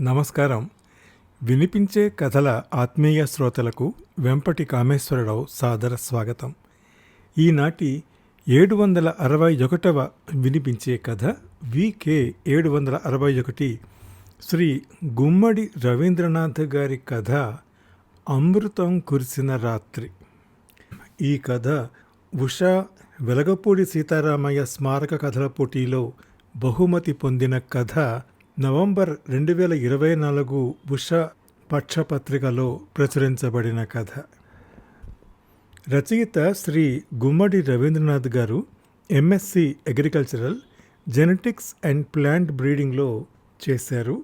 నమస్కారం. వినిపించే కథల ఆత్మీయ శ్రోతలకు వెంపటి కామేశ్వరరావు సాదర స్వాగతం. ఈనాటి ఏడు వందల అరవై ఒకటవ వినిపించే కథ వికే ఏడు వందల అరవై ఒకటి శ్రీ గుమ్మడి రవీంద్రనాథ్ గారి కథ అమృతం కురిసిన రాత్రి. ఈ కథ ఉషా వెలగపూడి సీతారామయ్య స్మారక కథల పోటీలో బహుమతి పొందిన కథ నవంబర్ రెండు వేల ఇరవై నాలుగు బుష పక్షపత్రికలో ప్రచురించబడిన కథ. రచయిత Shri Gummadi Ravindranath garu MSc agricultural genetics and plant బ్రీడింగ్లో చేశారు.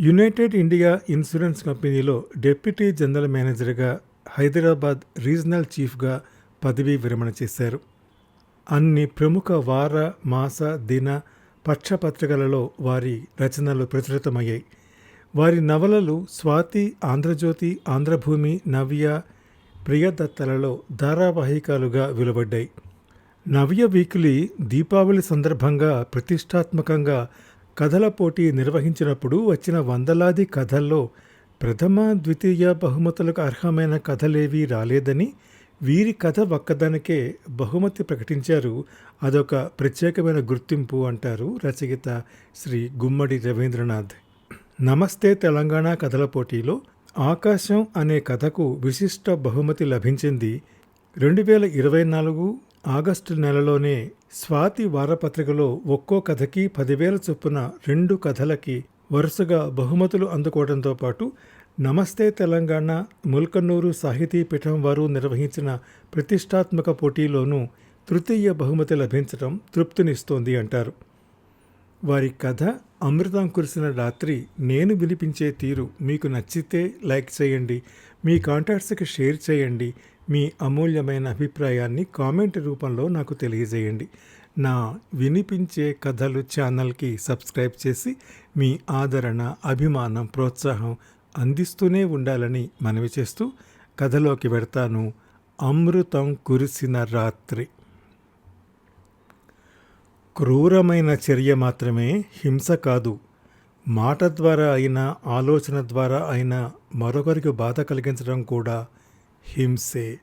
యునైటెడ్ ఇండియా ఇన్సూరెన్స్ కంపెనీలో డిప్యూటీ జనరల్ మేనేజర్గా హైదరాబాద్ రీజనల్ చీఫ్గా పదవీ విరమణ చేశారు. అన్ని ప్రముఖ వార మాస దిన పక్షపత్రికలలో వారి రచనలు ప్రచురితమయ్యాయి. వారి నవలలు స్వాతి ఆంధ్రజ్యోతి ఆంధ్రభూమి నవ్య ప్రియదత్తలలో ధారావాహికాలుగా వెలువడ్డాయి. నవ్య వీక్లీ దీపావళి సందర్భంగా ప్రతిష్టాత్మకంగా కథల పోటీ నిర్వహించినప్పుడు వచ్చిన వందలాది కథల్లో ప్రథమ ద్వితీయ బహుమతులకు అర్హమైన కథలేవీ రాలేదని వీరి కథ ఒక్కదానికే బహుమతి ప్రకటించారు. అదొక ప్రత్యేకమైన గుర్తింపు అంటారు రచయిత శ్రీ గుమ్మడి రవీంద్రనాథ్. నమస్తే తెలంగాణ కథల పోటీలో ఆకాశం అనే కథకు విశిష్ట బహుమతి లభించింది. రెండు వేల ఇరవై నాలుగు ఆగస్టు నెలలోనే స్వాతి వారపత్రికలో ఒక్కో కథకి పదివేల చొప్పున రెండు కథలకి వరుసగా బహుమతులు అందుకోవడంతో పాటు నమస్తే తెలంగాణ ముల్కన్నూరు సాహితీ పీఠం వారు నిర్వహించిన ప్రతిష్టాత్మక పోటీలోనూ తృతీయ బహుమతి లభించడం తృప్తినిస్తోంది అంటారు. వారి కథ అమృతం కురిసిన రాత్రి నేను వినిపించే తీరు మీకు నచ్చితే లైక్ చేయండి మీ కాంటాక్ట్స్కి షేర్ చేయండి మీ అమూల్యమైన అభిప్రాయాన్ని కామెంట్ రూపంలో నాకు తెలియజేయండి. నా వినిపించే కథలు ఛానల్కి సబ్స్క్రైబ్ చేసి మీ ఆదరణ అభిమానం ప్రోత్సాహం అందిస్తూనే ఉండాలని మనవి చేస్తూ కథలోకి వెడతాను. అమృతం కురిసిన రాత్రి. క్రూరమైన చర్య మాత్రమే హింస కాదు. మాట ద్వారా అయినా ఆలోచన ద్వారా అయినా మరొకరికి బాధ కలిగించడం కూడా హింసే.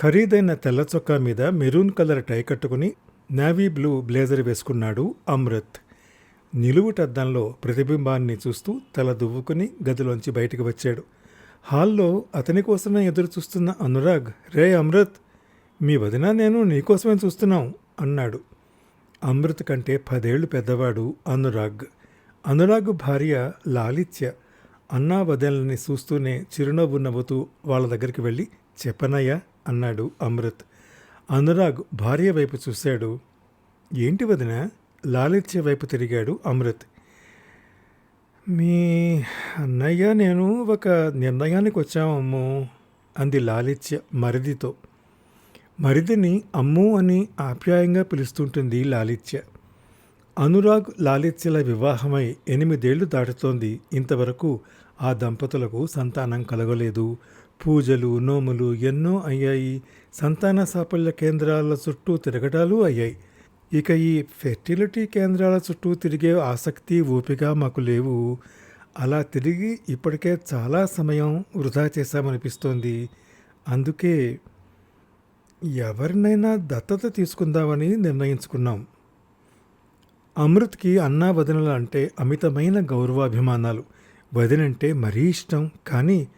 ఖరీదైన తెల్ల చొక్కా మీద మెరూన్ కలర్ టై కట్టుకుని నావీ బ్లూ బ్లేజర్ వేసుకున్నాడు అమృత్. నిలువుటద్దంలో ప్రతిబింబాన్ని చూస్తూ తల దువ్వుకుని గదిలోంచి బయటికి వచ్చాడు. హాల్లో అతని కోసమే ఎదురు చూస్తున్న అనురాగ్ రే అమృత్ మీ వదిన నేను నీకోసమే చూస్తున్నాం అన్నాడు. అమృత్ కంటే పదేళ్ళు పెద్దవాడు అనురాగ్. అనురాగ్ భార్య లాలిత్య అన్నా వదలని చూస్తూనే చిరునవ్వు నవ్వుతూ వాళ్ళ దగ్గరికి వెళ్ళి చెప్పనయ్యా అన్నాడు అమృత్. అనురాగ్ భార్య వైపు చూశాడు. ఏంటి వదిన? లాలిత్య వైపు తిరిగాడు అమృత్. మీ అన్నయ్య నేను ఒక నిర్ణయానికి వచ్చామమ్ము అంది లాలిత్య మరిదితో. మరిదిని అమ్ము అని ఆప్యాయంగా పిలుస్తుంటుంది లాలిత్య. అనురాగ్ లాలిత్యల వివాహమై ఎనిమిదేళ్ళు దాటుతోంది. ఇంతవరకు ఆ దంపతులకు సంతానం కలగలేదు. పూజలు నోములు ఎన్నో అయ్యాయి. సంతాన సాఫల్య కేంద్రాల చుట్టూ తిరగటాలు అయ్యాయి. ఇక ఈ ఫెర్టిలిటీ కేంద్రాల చుట్టూ తిరిగే ఆసక్తి ఓపిక మాకు లేవు. అలా తిరిగి ఇప్పటికే చాలా సమయం వృధా చేశామనిపిస్తోంది. అందుకే ఎవరినైనా దత్తత తీసుకుందామని నిర్ణయించుకున్నాం. అమృత్కి అన్నా వదినలు అంటే అమితమైన గౌరవాభిమానాలు. వదినంటే మరీ ఇష్టం. కానీ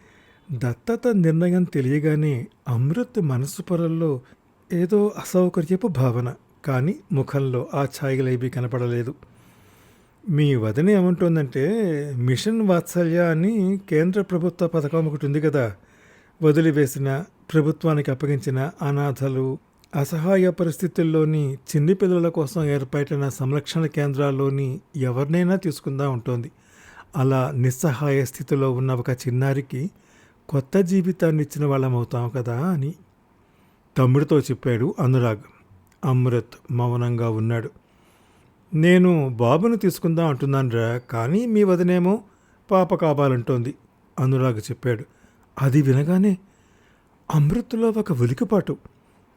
దత్తత నిర్ణయం తెలియగానే అమృత్ మనసు పొరల్లో ఏదో అసౌకర్యపు భావన. కానీ ముఖంలో ఆ ఛాయలేబీ కనపడలేదు. మీ వదిన ఏమంటుందంటే మిషన్ వాత్సల్య అని కేంద్ర ప్రభుత్వ పథకం ఒకటి ఉంది కదా. వదిలివేసిన ప్రభుత్వానికి అప్పగించిన అనాథలు అసహాయ పరిస్థితుల్లోని చిన్ని పిల్లల కోసం ఏర్పాటైన సంరక్షణ కేంద్రాల్లోని ఎవరినైనా తీసుకుందా ఉంటుంది. అలా నిస్సహాయ స్థితిలో ఉన్న ఒక చిన్నారికి కొత్త జీవితాన్ని ఇచ్చిన వాళ్ళమవుతాం కదా అని తమ్ముడితో చెప్పాడు అనురాగ్. అమృత్ మౌనంగా ఉన్నాడు. నేను బాబును తీసుకుందాం అంటున్నానురా కానీ మీ వదినేమో పాప కావాలంటోంది అనురాగ్ చెప్పాడు. అది వినగానే అమృత్లో ఒక ఉలికిపాటు.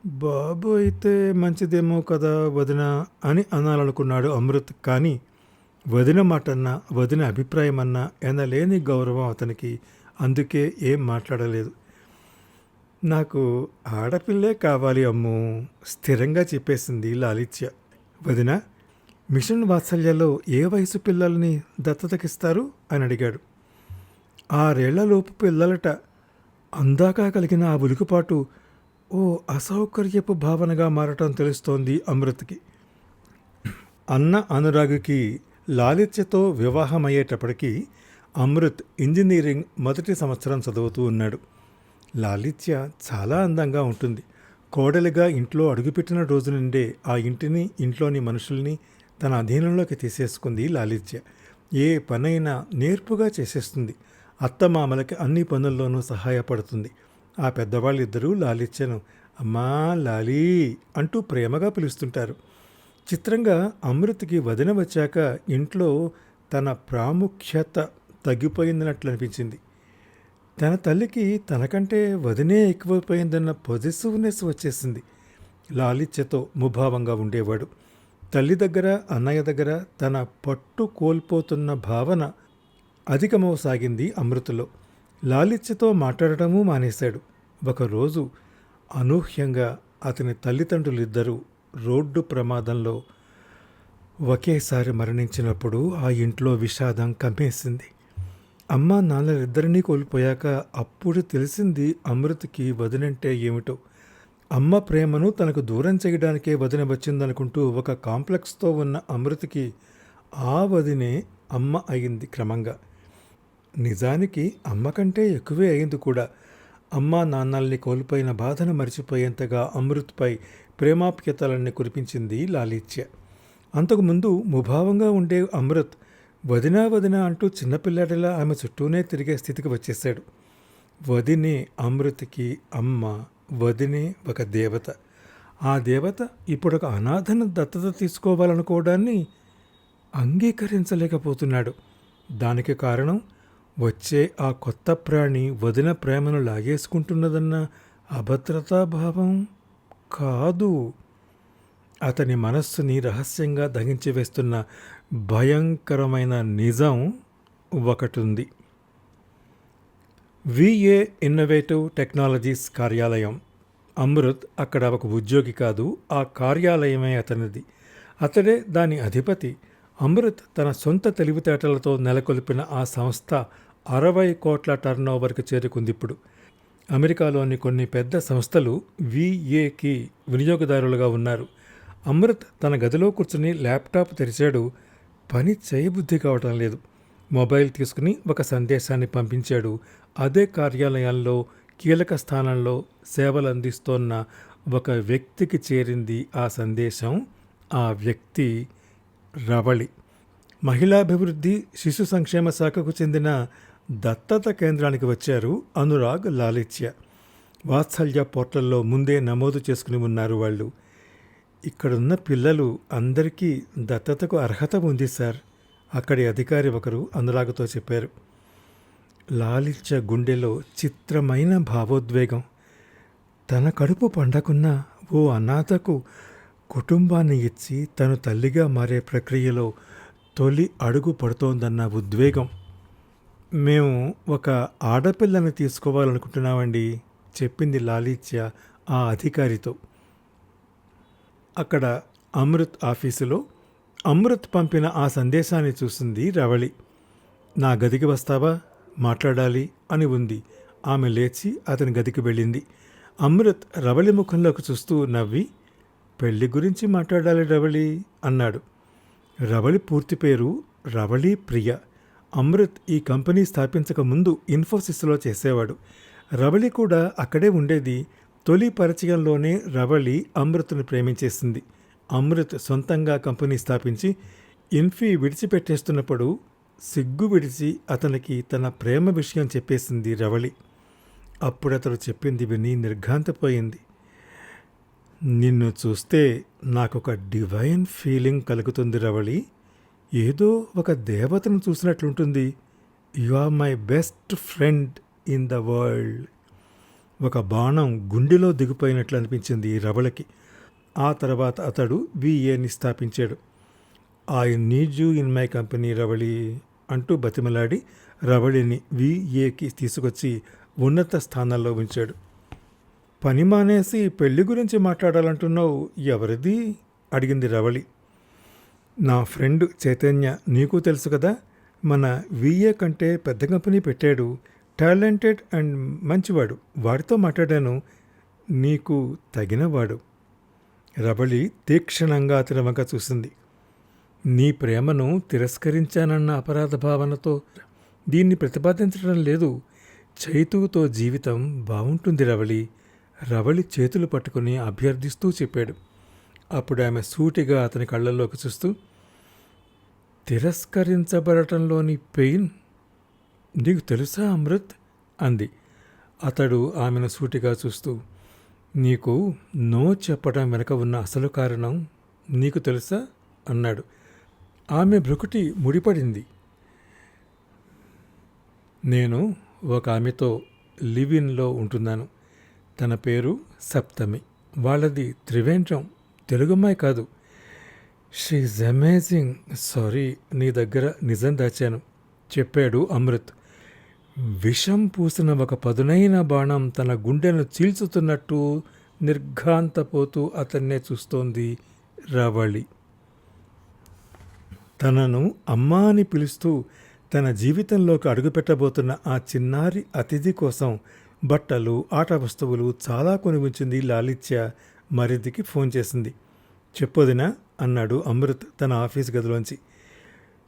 బాబు అయితే మంచిదేమో కదా వదిన అని అనాలనుకున్నాడు అమృత్ కానీ వదిన మాటన్నా వదిన అభిప్రాయం అన్నా ఎనలేని గౌరవం అతనికి అందుకే ఏం మాట్లాడలేదు. నాకు ఆడపిల్లే కావాలి అమ్ము స్థిరంగా చెప్పేసింది లాలిత్య. వదిన మిషన్ వాత్సల్యలో ఏ వయసు పిల్లల్ని దత్తతకిస్తారు? అని అడిగాడు. ఆరేళ్ళలోపు పిల్లలట అందాక కలిగిన ఆ ఉలికిపాటు ఓ అసౌకర్యపు భావనగా మారటం తెలుస్తోంది అమృత్కి. అన్న అనురాగుకి లాలిత్యతో వివాహమయ్యేటప్పటికీ అమృత్ ఇంజనీరింగ్ మొదటి సంవత్సరం చదువుతూ ఉన్నాడు. లాలిత్య చాలా అందంగా ఉంటుంది. కోడలిగా ఇంట్లో అడుగుపెట్టిన రోజు నుండే ఆ ఇంటిని ఇంట్లోని మనుషుల్ని తన అధీనంలోకి తీసేసుకుంది లాలిత్య. ఏ పనైనా నేర్పుగా చేసేస్తుంది. అత్తమామలకి అన్ని పనుల్లోనూ సహాయపడుతుంది. ఆ పెద్దవాళ్ళిద్దరూ లాలిత్యను అమ్మా లాలీ అంటూ ప్రేమగా పిలుస్తుంటారు. చిత్రంగా అమృత్కి వదిన వచ్చాక ఇంట్లో తన ప్రాముఖ్యత తగ్గిపోయిందన్నట్లు అనిపించింది తన తల్లికి తనకంటే వదినే ఎక్కువైపోయిందన్న పొజిటివ్నెస్ వచ్చేసింది. లాలిత్యతో ముభావంగా ఉండేవాడు. తల్లి దగ్గర అన్నయ్య దగ్గర తన పట్టు కోల్పోతున్న భావన అధికమవసాగింది అమృతలో. లాలిత్యతో మాట్లాడటమూ మానేశాడు. ఒకరోజు అనూహ్యంగా అతని తల్లిదండ్రులిద్దరూ రోడ్డు ప్రమాదంలో ఒకేసారి మరణించినప్పుడు ఆ ఇంట్లో విషాదం కమ్మేసింది. అమ్మ నాన్నలిద్దరినీ కోల్పోయాక అప్పుడు తెలిసింది అమృత్కి వదినంటే ఏమిటో. అమ్మ ప్రేమను తనకు దూరం చేయడానికే వదిన వచ్చిందనుకుంటూ ఒక కాంప్లెక్స్తో ఉన్న అమృత్కి ఆ వదినే అమ్మ అయింది క్రమంగా. నిజానికి అమ్మ కంటే ఎక్కువే అయింది కూడా. అమ్మ నాన్నల్ని కోల్పోయిన బాధను మరిచిపోయేంతగా అమృత్పై ప్రేమాప్యతలన్నీ కురిపించింది లాలిత్య. అంతకుముందు ముభావంగా ఉండే అమృత్ వదినా వదినా అంటూ చిన్నపిల్లాడిలా ఆమె చుట్టూనే తిరిగే స్థితికి వచ్చేశాడు. వదినే అమృతికి అమ్మ వదినే ఒక దేవత. ఆ దేవత ఇప్పుడు ఒక అనాథను దత్తత తీసుకోవాలనుకోవడాన్ని అంగీకరించలేకపోతున్నాడు. దానికి కారణం వచ్చే ఆ కొత్త ప్రాణి వదిన ప్రేమను లాగేసుకుంటున్నదన్న అభద్రతాభావం కాదు. అతని మనస్సుని రహస్యంగా దహించి వేస్తున్న భయంకరమైన నిజం ఉంది విఏ ఇన్నోవేటివ్ టెక్నాలజీస్ కార్యాలయం. అమృత్ అక్కడ ఒక ఉద్యోగి కాదు ఆ కార్యాలయమే అతనిది. అతడే దాని అధిపతి. అమృత్ తన సొంత తెలివితేటలతో నెలకొల్పిన ఆ సంస్థ అరవై కోట్ల టర్నోవర్కి చేరుకుంది ఇప్పుడు. అమెరికాలోని కొన్ని పెద్ద సంస్థలు విఏకి వినియోగదారులుగా ఉన్నారు. అమృత్ తన గదిలో కూర్చుని ల్యాప్టాప్ తెరిచాడు. పని చేయబుద్ధి కావటం లేదు. మొబైల్ తీసుకుని ఒక సందేశాన్ని పంపించాడు. అదే కార్యాలయాల్లో కీలక స్థానంలో సేవలు అందిస్తోన్న ఒక వ్యక్తికి చేరింది ఆ సందేశం. ఆ వ్యక్తి రవళి. మహిళాభివృద్ధి శిశు సంక్షేమ శాఖకు చెందిన దత్తత కేంద్రానికి వచ్చారు అనురాగ్ లాలిత్య. వాత్సల్య పోర్టల్లో ముందే నమోదు చేసుకుని ఉన్నారు వాళ్ళు. ఇక్కడున్న పిల్లలు అందరికీ దత్తతకు అర్హత ఉంది సార్. అక్కడి అధికారి ఒకరు అనురాగతో చెప్పారు. లాలిత్య గుండెలో చిత్రమైన భావోద్వేగం. తన కడుపు పండకున్న ఓ అనాథకు కుటుంబాన్ని ఇచ్చి తను తల్లిగా మారే ప్రక్రియలో తొలి అడుగు పడుతోందన్న ఉద్వేగం. మేము ఒక ఆడపిల్లని తీసుకోవాలనుకుంటున్నామండి చెప్పింది లాలిత్య ఆ అధికారితో. అక్కడ అమృత్ ఆఫీసులో అమృత్ పంపిన ఆ సందేశాన్ని చూసింది రవళి. నా గదికి వస్తావా? మాట్లాడాలి అని ఉంది. ఆమె లేచి అతని గదికి వెళ్ళింది. అమృత్ రవళి ముఖంలోకి చూస్తూ నవ్వి పెళ్ళి గురించి మాట్లాడాలి రవళి అన్నాడు. రవళి పూర్తి పేరు రవళి ప్రియ. అమృత్ ఈ కంపెనీ స్థాపించక ముందు ఇన్ఫోసిస్లో చేసేవాడు. రవళి కూడా అక్కడే ఉండేది తొలి పరిచయంలోనే రవళి అమృత్ను ప్రేమించేసింది. అమృత్ సొంతంగా కంపెనీ స్థాపించి ఇన్ఫీ విడిచిపెట్టేస్తున్నప్పుడు సిగ్గు విడిచి అతనికి తన ప్రేమ విషయం చెప్పేసింది రవళి. అప్పుడు అతడు చెప్పింది విని నిర్ఘాంతపోయింది. నిన్ను చూస్తే నాకొక డివైన్ ఫీలింగ్ కలుగుతుంది రవళి. ఏదో ఒక దేవతను చూసినట్లుంటుంది. You are my best friend in the world. ఒక బాణం గుండెలో దిగిపోయినట్లు అనిపించింది రవళకి. ఆ తర్వాత అతడు విఏని స్థాపించాడు. I need you in my company Ravali అంటూ బతిమలాడి రవళిని విఏకి తీసుకొచ్చి ఉన్నత స్థానంలో ఉంచాడు. పని మానేసి పెళ్ళి గురించి మాట్లాడాలంటున్నావు ఎవరిది? అడిగింది రవళి. నా ఫ్రెండ్ చైతన్య నీకు తెలుసు కదా మన విఏ కంటే పెద్ద కంపెనీ పెట్టాడు. టాలెంటెడ్ అండ్ మంచివాడు. వాడితో మాట్లాడాను. నీకు తగినవాడు. రబళి తీక్షణంగా అతని వంక చూసింది. నీ ప్రేమను తిరస్కరించానన్న అపరాధ భావనతో దీన్ని ప్రతిపాదించడం లేదు. చైతువుతో జీవితం బాగుంటుంది రవళి. రవళి చేతులు పట్టుకుని అభ్యర్థిస్తూ చెప్పాడు. అప్పుడు ఆమె సూటిగా అతని కళ్ళల్లోకి చూస్తూ తిరస్కరించబడటంలోని పెయిన్ నీకు తెలుసా అమృత్? అంది. అతడు ఆమెను సూటిగా చూస్తూ నీకు నో చెప్పడం వెనక ఉన్న అసలు కారణం నీకు తెలుసా? అన్నాడు. ఆమె బ్రుకుటి ముడిపడింది. నేను ఒక ఆమెతో లివిన్లో ఉంటున్నాను. తన పేరు సప్తమి. వాళ్ళది త్రివేంద్రం. తెలుగమ్మాయి కాదు. షీఈ్ అమేజింగ్ సారీ నీ దగ్గర నిజం దాచాను. చెప్పాడు అమృత్. విషం పూసిన ఒక పదునైన బాణం తన గుండెను చీల్చుతున్నట్టు నిర్ఘాంతపోతూ అతన్నే చూస్తోంది రవళి. తనను అమ్మా అని పిలుస్తూ తన జీవితంలోకి అడుగుపెట్టబోతున్న ఆ చిన్నారి అతిథి కోసం బట్టలు ఆట వస్తువులు చాలా కొని ఉంచింది లాలిత్య మరిదికి ఫోన్ చేసింది. చెప్పొదినా అన్నాడు అమృత్ తన ఆఫీస్ గదిలోంచి.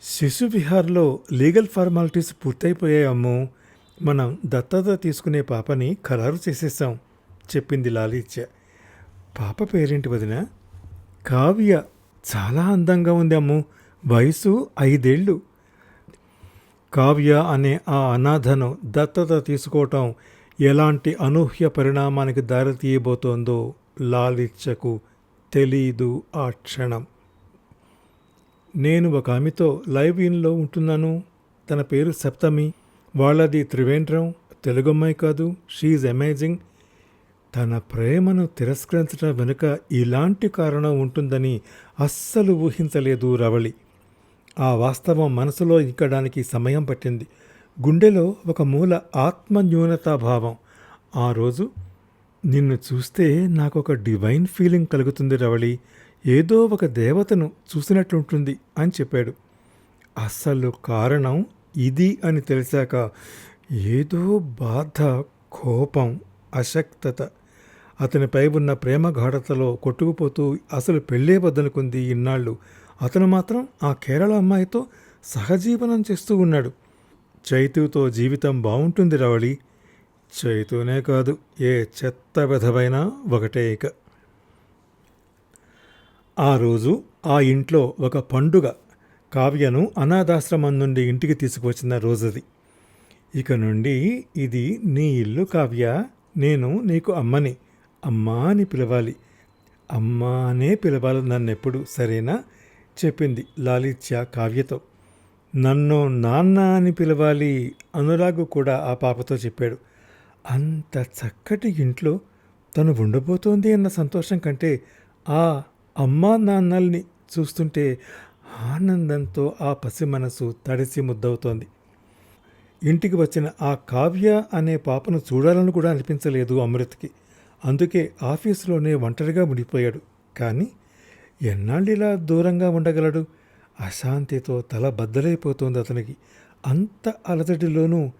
శిశు విహార్లో లీగల్ ఫార్మాలిటీస్ పూర్తయిపోయాయమ్మో. మనం దత్తత తీసుకునే పాపని ఖరారు చేసేసాం చెప్పింది లాలిత్య. పాప పేరేంటి వదిన? కావ్య చాలా అందంగా ఉంది అమ్ము వయసు ఐదేళ్ళు. కావ్య అనే ఆ అనాథను దత్తత తీసుకోవటం ఎలాంటి అనూహ్య పరిణామానికి దారితీయబోతోందో లాలిత్యకు తెలీదు ఆ క్షణం. నేను ఒక ఆమెతో లైవ్ ఇన్లో ఉంటున్నాను. తన పేరు సప్తమి. వాళ్ళది త్రివేంద్రం. తెలుగమ్మాయి కాదు. షీఈ్ అమేజింగ్ తన ప్రేమను తిరస్కరించడం వెనుక ఇలాంటి కారణం ఉంటుందని అస్సలు ఊహించలేదు రవళి. ఆ వాస్తవం మనసులో ఇంకడానికి సమయం పట్టింది. గుండెలో ఒక మూల ఆత్మన్యూనతాభావం ఆ రోజు నిన్ను చూస్తే నాకు ఒక డివైన్ ఫీలింగ్ కలుగుతుంది రవళి. ఏదో ఒక దేవతను చూసినట్లుంటుంది అని చెప్పాడు. అస్సలు కారణం ఇది అని తెలిసాక ఏదో బాధ కోపం అశక్తత. అతనిపై ఉన్న ప్రేమ గాఢతలో కొట్టుకుపోతూ అసలు పెళ్ళే వద్దనుకుంది ఇన్నాళ్ళు. అతను మాత్రం ఆ కేరళ అమ్మాయితో సహజీవనం చేస్తూ ఉన్నాడు. చైతుతో జీవితం బాగుంటుంది రవళి. చైతూనే కాదు ఏ చెత్త విధవైనా ఒకటే ఇక. ఆ రోజు ఆ ఇంట్లో ఒక పండుగ కావ్యను అనాథాశ్రమం నుండి ఇంటికి తీసుకువచ్చిన రోజుది. ఇక నుండి ఇది నీ ఇల్లు కావ్య నేను నీకు అమ్మని అమ్మా అని పిలవాలి. అమ్మా అనే పిలవాలి నన్నెప్పుడు సరేనా? చెప్పింది లాలిత్య కావ్యతో. నన్ను నాన్న అని పిలవాలి అనురాగు కూడా ఆ పాపతో చెప్పాడు. అంత చక్కటి ఇంట్లో తను ఉండబోతోంది అన్న సంతోషం కంటే ఆ అమ్మా నాన్నల్ని చూస్తుంటే ఆనందంతో ఆ పసి మనసు తడిసి ముద్దవుతోంది. ఇంటికి వచ్చిన ఆ కావ్య అనే పాపను చూడాలని కూడా అనిపించలేదు అమృత్కి. అందుకే ఆఫీసులోనే ఒంటరిగా మునిగిపోయాడు కానీ ఎన్నాళ్ళిలా దూరంగా ఉండగలడు? అశాంతితో తల బద్దలైపోతోంది అతనికి. అంత అలజడిలోనూ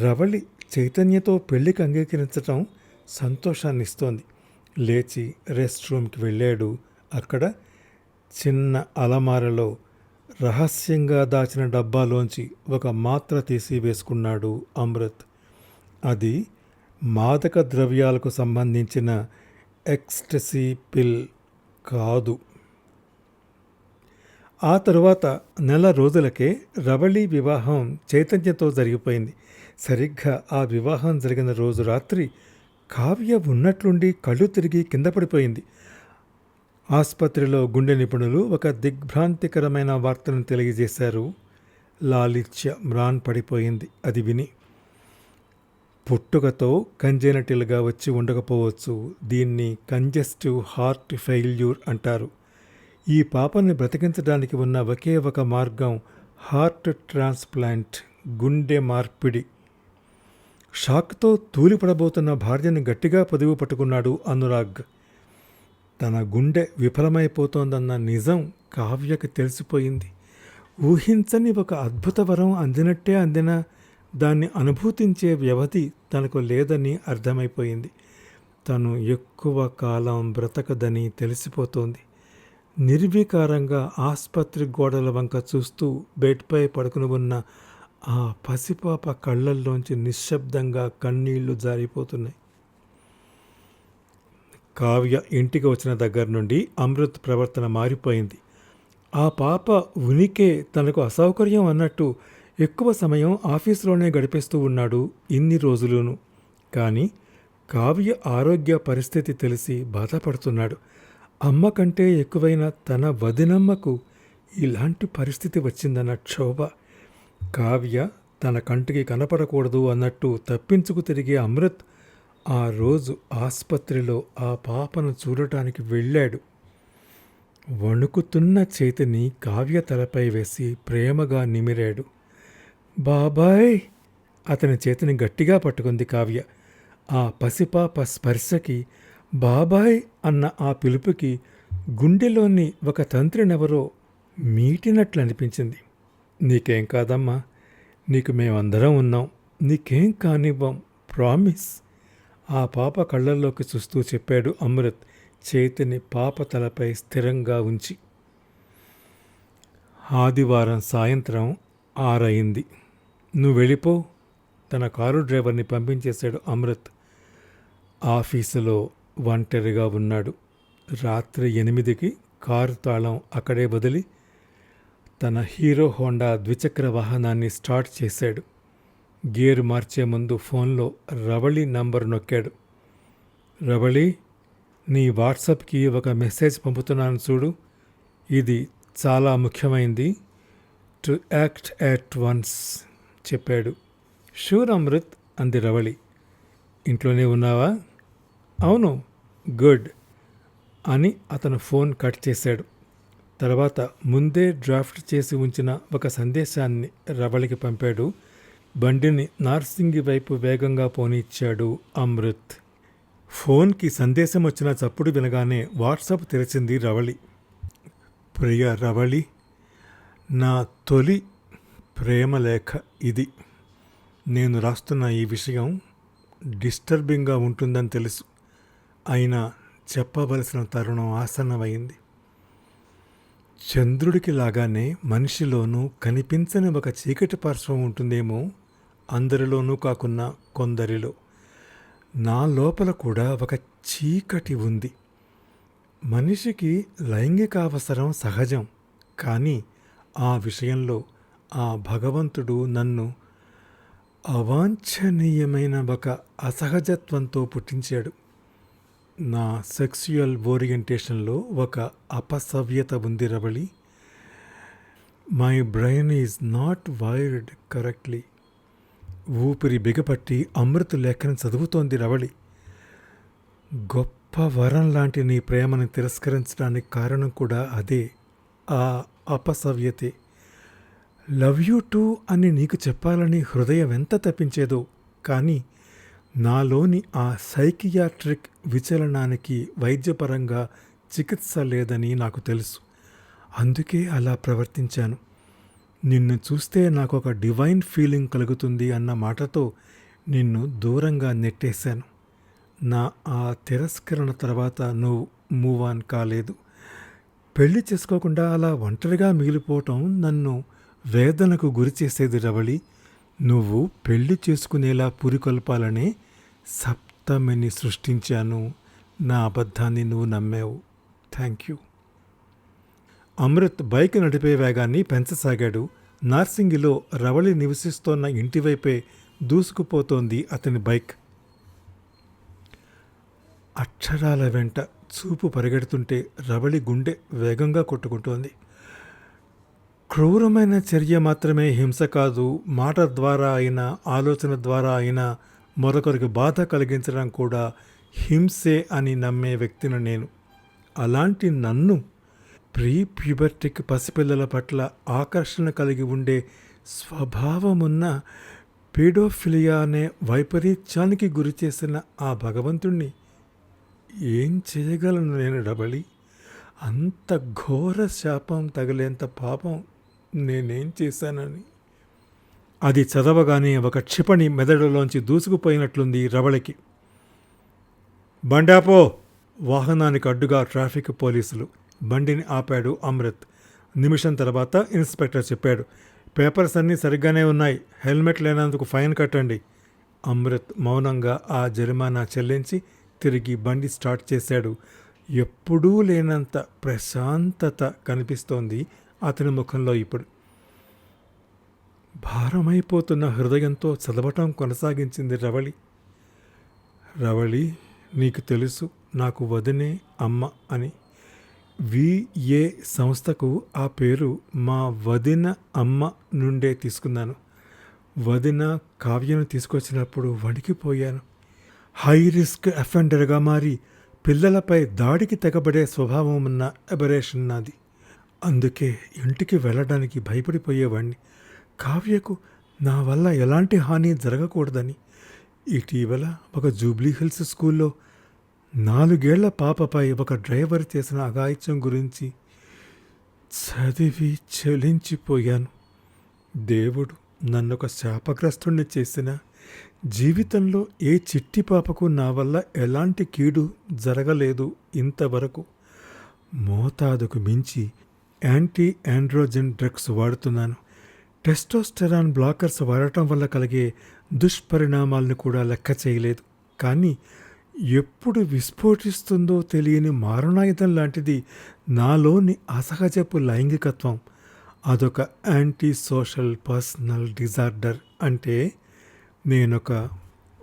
రవళి చైతన్యతో పెళ్ళికి అంగీకరించటం సంతోషాన్ని ఇస్తోంది లేచి రెస్ట్ రూమ్కి వెళ్ళాడు. అక్కడ చిన్న అలమారలో రహస్యంగా దాచిన డబ్బాలోంచి ఒక మాత్ర తీసి వేసుకున్నాడు అమృత్. అది మాదక ద్రవ్యాలకు సంబంధించిన ఎక్స్టసీ పిల్ కాదు. ఆ తరువాత నెల రోజులకే రవళి వివాహం చైతన్యతో జరిగిపోయింది. సరిగ్గా ఆ వివాహం జరిగిన రోజు రాత్రి కావ్య ఉన్నట్లుండి కళ్ళు తిరిగి కింద పడిపోయింది. ఆసుపత్రిలో గుండె నిపుణులు ఒక దిగ్భ్రాంతికరమైన వార్తను తెలియజేశారు. లాలిత్య మ్రాన్ పడిపోయింది. అది విని పుట్టుకతో కంజెనటిల్గా వచ్చి ఉండకపోవచ్చు. దీన్ని కంజెస్టివ్ హార్ట్ ఫెయిల్యూర్ అంటారు. ఈ పాపని బ్రతికించడానికి ఉన్న ఒకే ఒక మార్గం హార్ట్ ట్రాన్స్ప్లాంట్ గుండె మార్పిడి. షాక్తో తూలిపడబోతున్న భార్యను గట్టిగా పొదివి పట్టుకున్నాడు అనురాగ్. తన గుండె విఫలమైపోతోందన్న నిజం కావ్యకి తెలిసిపోయింది. ఊహించని ఒక అద్భుత వరం అందినట్టే అందిన దాన్ని అనుభూతించే వ్యవధి తనకు లేదని అర్థమైపోయింది. తను ఎక్కువ కాలం బ్రతకదని తెలిసిపోతోంది. నిర్వికారంగా ఆసుపత్రి గోడల వంక చూస్తూ బెడ్పై పడుకుని ఉన్న ఆ పసిపాప కళ్ళల్లోంచి నిశ్శబ్దంగా కన్నీళ్ళు జారిపోతున్నాయి. కావ్య ఇంటికి వచ్చిన దగ్గర నుండి అమృత్ ప్రవర్తన మారిపోయింది. ఆ పాప ఉనికే తనకు అసౌకర్యం అన్నట్టు ఎక్కువ సమయం ఆఫీసులోనే గడిపేస్తూ ఉన్నాడు ఇన్ని రోజులును. కానీ కావ్య ఆరోగ్య పరిస్థితి తెలిసి బాధపడుతున్నాడు. అమ్మ కంటే ఎక్కువైన తన వదినమ్మకు ఇలాంటి పరిస్థితి వచ్చిందన్న క్షోభ. కావ్య తన కంటికి కనపడకూడదు అన్నట్టు తప్పించుకు తిరిగే అమృత్ ఆ రోజు ఆసుపత్రిలో ఆ పాపను చూడటానికి వెళ్ళాడు. వణుకుతున్న చేతిని కావ్య తలపై వేసి ప్రేమగా నిమిరాడు. బాబాయ్! అతని చేతిని గట్టిగా పట్టుకుంది కావ్య. ఆ పసిపాప స్పర్శకి బాబాయ్! అన్న ఆ పిలుపుకి గుండెలోని ఒక తంత్రినెవరో మీటినట్లు అనిపించింది నీకేం కాదమ్మా నీకు మేమందరం ఉన్నాం నీకేం కానివ్వం ప్రామిస్. ఆ పాప కళ్ళల్లోకి చూస్తూ చెప్పాడు అమృత్ చేతిని పాప తలపై స్థిరంగా ఉంచి. ఆదివారం సాయంత్రం ఆరయింది. నువ్వు వెళ్ళిపో తన కారు డ్రైవర్ని పంపించేశాడు అమృత్. ఆఫీసులో ఒంటరిగా ఉన్నాడు. రాత్రి ఎనిమిదికి కారు తాళం అక్కడే వదిలి తన హీరో హోండా ద్విచక్ర వాహనాన్ని స్టార్ట్ చేశాడు. గేరు మార్చే ముందు ఫోన్లో రవళి నంబర్ నొక్కాడు. రవళి నీ వాట్సాప్కి ఒక మెసేజ్ పంపుతున్నాను చూడు. ఇది చాలా ముఖ్యమైంది. టు యాక్ట్ యాట్ వన్స్ చెప్పాడు. షూర్ అమృత్ అంది రవళి. ఇంట్లోనే ఉన్నావా? అవును గుడ్ అని అతను ఫోన్ కట్ చేశాడు. తర్వాత ముందే డ్రాఫ్ట్ చేసి ఉంచిన ఒక సందేశాన్ని రవళికి పంపాడు. బండిని నార్సింగి వైపు వేగంగా పోనిచ్చాడు అమృత్. ఫోన్కి సందేశం వచ్చిన చప్పుడు వినగానే వాట్సాప్ తెరిచింది రవళి. ప్రియ రవళి నా తొలి ప్రేమలేఖ ఇది. నేను రాస్తున్న ఈ విషయం డిస్టర్బింగ్గా ఉంటుందని తెలుసు. అయినా చెప్పవలసిన తరుణం ఆసన్నమైంది. చంద్రుడికి లాగానే మనిషిలోనూ కనిపించని ఒక చీకటి పార్శ్వం ఉంటుందేమో అందరిలోనూ కాకున్నా కొందరిలో. నా లోపల కూడా ఒక చీకటి ఉంది. మనిషికి లైంగిక అవసరం సహజం. కానీ ఆ విషయంలో ఆ భగవంతుడు నన్ను అవాంఛనీయమైన ఒక అసహజత్వంతో పుట్టించాడు. నా సెక్సువల్ ఓరియంటేషన్లో ఒక అపసవ్యత ఉంది Ravali. My brain is not wired correctly ఊపిరి బిగపట్టి అమృత లేఖని చదువుతోంది రవళి. గొప్ప వరం లాంటి నీ ప్రేమను తిరస్కరించడానికి కారణం కూడా అదే ఆ అపసవ్యతే. లవ్ యూ టూ అని నీకు చెప్పాలని హృదయం ఎంత తప్పించేదో కానీ నాలోని ఆ సైకియాట్రిక్ విచలనానికి వైద్యపరంగా చికిత్స లేదని నాకు తెలుసు. అందుకే అలా ప్రవర్తించాను. నిన్ను చూస్తే నాకు ఒక డివైన్ ఫీలింగ్ కలుగుతుంది అన్న మాటతో నిన్ను దూరంగా నెట్టేశాను. నా ఆ తిరస్కరణ తర్వాత నువ్వు మూవ్ ఆన్ కాలేదు. పెళ్ళి చేసుకోకుండా అలా ఒంటరిగా మిగిలిపోవటం నన్ను వేదనకు గురి చేసేది రవళి. నువ్వు పెళ్ళి చేసుకునేలా పురికొల్పాలనే సప్తమిని సృష్టించాను. నా అబద్ధాన్ని నువ్వు నమ్మావు. Thank you. అమృత్ బైక్ నడిపే వేగాన్ని పెంచసాగాడు. నార్సింగిలో రవళి నివసిస్తోన్న ఇంటివైపే దూసుకుపోతోంది అతని బైక్. అక్షరాల వెంట చూపు పరిగెడుతుంటే రవళి గుండె వేగంగా కొట్టుకుంటోంది. క్రూరమైన చర్య మాత్రమే హింస కాదు మాట ద్వారా అయినా ఆలోచన ద్వారా అయినా మరొకరికి బాధ కలిగించడం కూడా హింసే అని నమ్మే వ్యక్తిని నేను. అలాంటి నన్ను ప్రీ ప్యూబర్టిక్ పసిపిల్లల పట్ల ఆకర్షణ కలిగి ఉండే స్వభావమున్న పీడోఫిలియా అనే వైపరీత్యానికి గురి చేసిన ఆ భగవంతుణ్ణి ఏం చేయగలను నేను డబలి అంత ఘోర శాపం తగిలేంత పాపం నేనేం చేశానని. అది చదవగానే ఒక క్షిపణి మెదడులోంచి దూసుకుపోయినట్లుంది రవళికి. బండాపో! వాహనానికి అడ్డుగా ట్రాఫిక్ పోలీసులు. బండిని ఆపాడు అమృత్. నిమిషం తర్వాత ఇన్స్పెక్టర్ చెప్పాడు. పేపర్స్ అన్నీ సరిగ్గానే ఉన్నాయి. హెల్మెట్ లేనందుకు ఫైన్ కట్టండి. అమృత్ మౌనంగా ఆ జరిమానా చెల్లించి తిరిగి బండి స్టార్ట్ చేశాడు. ఎప్పుడూ లేనంత ప్రశాంతత కనిపిస్తోంది అతని ముఖంలో ఇప్పుడు భారమైపోతున్న హృదయంతో చదవటం కొనసాగించింది రవళి. రవళి నీకు తెలుసు నాకు వదినే అమ్మ అని. విఏ సంస్థకు ఆ పేరు మా వదిన అమ్మ నుండే తీసుకున్నాను. వదిన కావ్యను తీసుకొచ్చినప్పుడు వణికిపోయాను. హై రిస్క్ అఫెండర్గా మారి పిల్లలపై దాడికి తెగబడే స్వభావం ఉన్న అబరేషన్ నాది. అందుకే ఇంటికి వెళ్ళడానికి భయపడిపోయేవాణ్ణి. కావ్యకు నా వల్ల ఎలాంటి హాని జరగకూడదని. ఇటీవల ఒక జూబ్లీ హిల్స్ స్కూల్లో నాలుగేళ్ళ పాపపై ఒక డ్రైవర్ చేసిన అఘాయిత్యం గురించి చదివి చలించిపోయాను. దేవుడు నన్నొక శాపగ్రస్తుణ్ణి చేసిన జీవితంలో ఏ చిట్టి పాపకు నా వల్ల ఎలాంటి కీడు జరగలేదు ఇంతవరకు. మోతాదుకు మించి యాంటీ ఆండ్రోజన్ డ్రగ్స్ వాడుతున్నాను. టెస్టోస్టెరాన్ బ్లాకర్స్ వాడటం వల్ల కలిగే దుష్పరిణామాలను కూడా లెక్క చేయలేదు. కానీ ఎప్పుడు విస్ఫోటిస్తుందో తెలియని మారణాయుధం లాంటిది నాలోని అసహజపు లైంగికత్వం. అదొక యాంటీ సోషల్ పర్సనల్ డిజార్డర్. అంటే నేనొక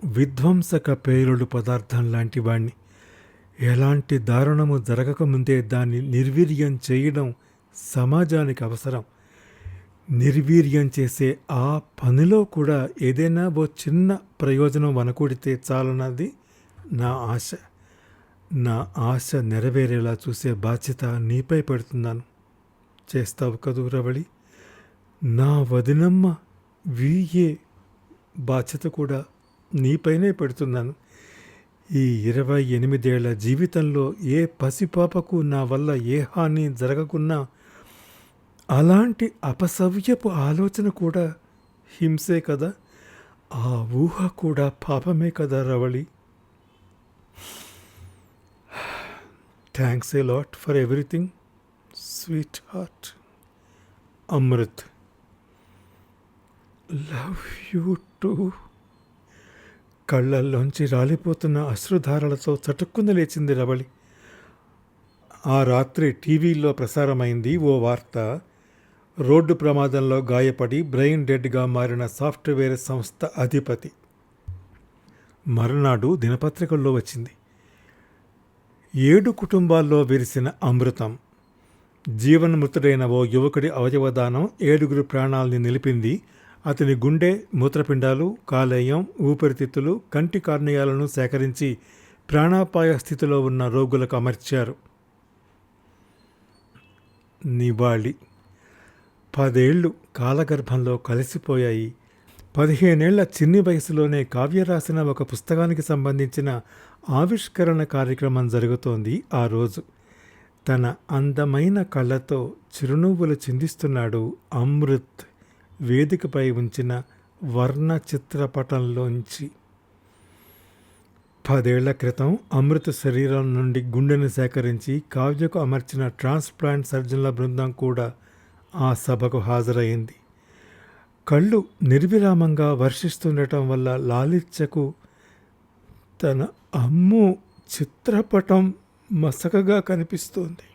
విధ్వంసక పేలుడు పదార్థం లాంటి వాణ్ణి. ఎలాంటి దారుణము జరగకముందే దాన్ని నిర్వీర్యం చేయడం సమాజానికి అవసరం. నిర్వీర్యం చేసే ఆ పనిలో కూడా ఏదైనా ఓ చిన్న ప్రయోజనం వనకూడితే చాలన్నది నా ఆశ. నా ఆశ నెరవేరేలా చూసే బాధ్యత నీపై పెడుతున్నాను చేస్తావు కదూ రవళి? నా వదినమ్మ వీయే బాధ్యత కూడా నీపైనే పెడుతున్నాను ఈ ఇరవై ఎనిమిదేళ్ళ జీవితంలో ఏ పసిపాపకు నా వల్ల ఏ హాని జరగకున్నా అలాంటి అపసవ్యపు ఆలోచన కూడా హింసే కదా? ఆ ఊహ కూడా పాపమే కదా Ravali? Thanks a lot for everything sweetheart Amrit love you too కళ్ళల్లోంచి రాలిపోతున్న అశ్రుధారలతో చటుక్కున లేచింది రవళి. ఆ రాత్రి టీవీలో ప్రసారమైంది ఓ వార్త. రోడ్డు ప్రమాదంలో గాయపడి బ్రెయిన్ డెడ్గా మారిన సాఫ్ట్వేర్ సంస్థ అధిపతి. మరునాడు దినపత్రికల్లో వచ్చింది. ఏడు కుటుంబాల్లో విరిసిన అమృతం. జీవన్మృతుడైన ఓ యువకుడి అవయవదానం ఏడుగురు ప్రాణాల్ని నిలిపింది. అతని గుండె మూత్రపిండాలు కాలేయం ఊపిరితిత్తులు కంటి కార్నియాలను సేకరించి ప్రాణాపాయ స్థితిలో ఉన్న రోగులకు అమర్చారు. నివాళి. పదేళ్ళు కాలగర్భంలో కలిసిపోయాయి. పదిహేనేళ్ళ చిన్ని వయసులోనే కావ్య రాసిన ఒక పుస్తకానికి సంబంధించిన ఆవిష్కరణ కార్యక్రమం జరుగుతోంది ఆ రోజు. తన అందమైన కళ్ళతో చిరునవ్వులు చిందిస్తున్నాడు అమృత్. వేదికపై ఉంచిన వర్ణ చిత్రపటంలోంచి. పదేళ్ళ క్రితం అమృత శరీరం నుండి గుండెను సేకరించి కావ్యకు అమర్చిన ట్రాన్స్ప్లాంట్ సర్జన్ల బృందం కూడా ఆ సభకు హాజరైంది కళ్ళు నిర్విరామంగా వర్షిస్తుండటం వల్ల లాలిత్యకు తన అమ్ము చిత్రపటం మసకగా కనిపిస్తోంది.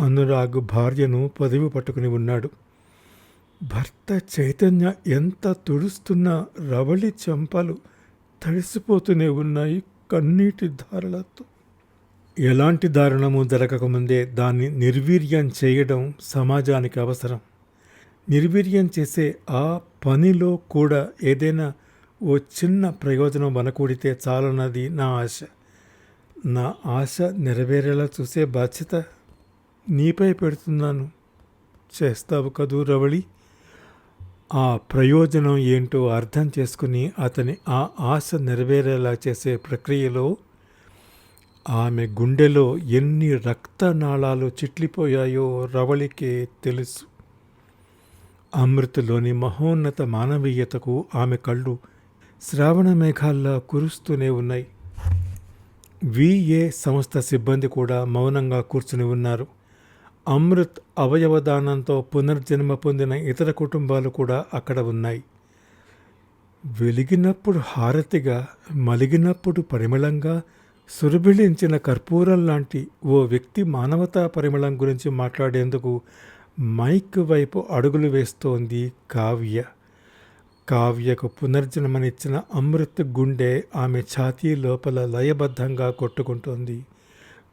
అనురాగ్ భార్యను పదివి పట్టుకుని ఉన్నాడు. భర్త చైతన్య ఎంత తుడుస్తున్నా రవళి చెంపలు తడిసిపోతూనే ఉన్నాయి కన్నీటి ధారలతో. ఎలాంటి దారుణము జరగకముందే దాన్ని నిర్వీర్యం చేయడం సమాజానికి అవసరం. నిర్వీర్యం చేసే ఆ పనిలో కూడా ఏదైనా ఓ చిన్న ప్రయోజనం వనకూడితే చాలన్నది నా ఆశ. నా ఆశ నెరవేరేలా చూసే బాధ్యత నీపై పెడుతున్నాను. చేస్తావు కదూ రవళి? ఆ ప్రయోజనం ఏంటో అర్థం చేసుకుని అతని ఆ ఆశ నెరవేరేలా చేసే ప్రక్రియలో ఆమె గుండెలో ఎన్ని రక్తనాళాలు చిట్లిపోయాయో రవళికే తెలుసు. అమృతలోని మహోన్నత మానవీయతకు ఆమె కళ్ళు శ్రావణ మేఘాల్లా కురుస్తూనే ఉన్నాయి. విఏ సంస్థ సిబ్బంది కూడా మౌనంగా కూర్చుని ఉన్నారు. అమృత్ అవయవదానంతో పునర్జన్మ పొందిన ఇతర కుటుంబాలు కూడా అక్కడ ఉన్నాయి. వెలిగినప్పుడు హారతిగా మలిగినప్పుడు పరిమళంగా సురభిళించిన కర్పూరం లాంటి ఓ వ్యక్తి మానవతా పరిమళం గురించి మాట్లాడేందుకు మైక్ వైపు అడుగులు వేస్తోంది కావ్య. కావ్యకు పునర్జన్మనిచ్చిన అమృత్ గుండె ఆమె ఛాతీ లోపల లయబద్ధంగా కొట్టుకుంటోంది.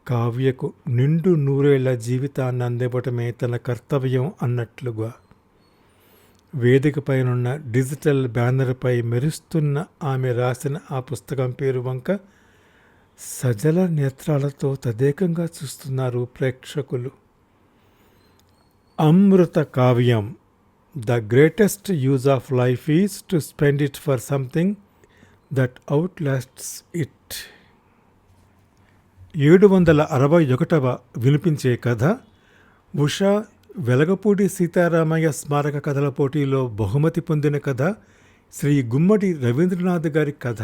కావ్యకు నిండు నూరేళ్ళ జీవితాన్ని అందివ్వటమే తన కర్తవ్యం అన్నట్లుగా. వేదికపైనున్న డిజిటల్ బ్యానర్పై మెరుస్తున్న ఆమె రాసిన ఆ పుస్తకం పేరు వంక సజల నేత్రాలతో తదేకంగా చూస్తున్నారు ప్రేక్షకులు. అమృత కావ్యం the greatest use of life is to spend it for something that outlasts it. ఏడు వందల అరవై ఒకటవ వినిపించే కథ ఉషా వెలగపూడి సీతారామయ్య స్మారక కథల పోటీలో బహుమతి పొందిన కథ శ్రీ గుమ్మడి రవీంద్రనాథ్ గారి కథ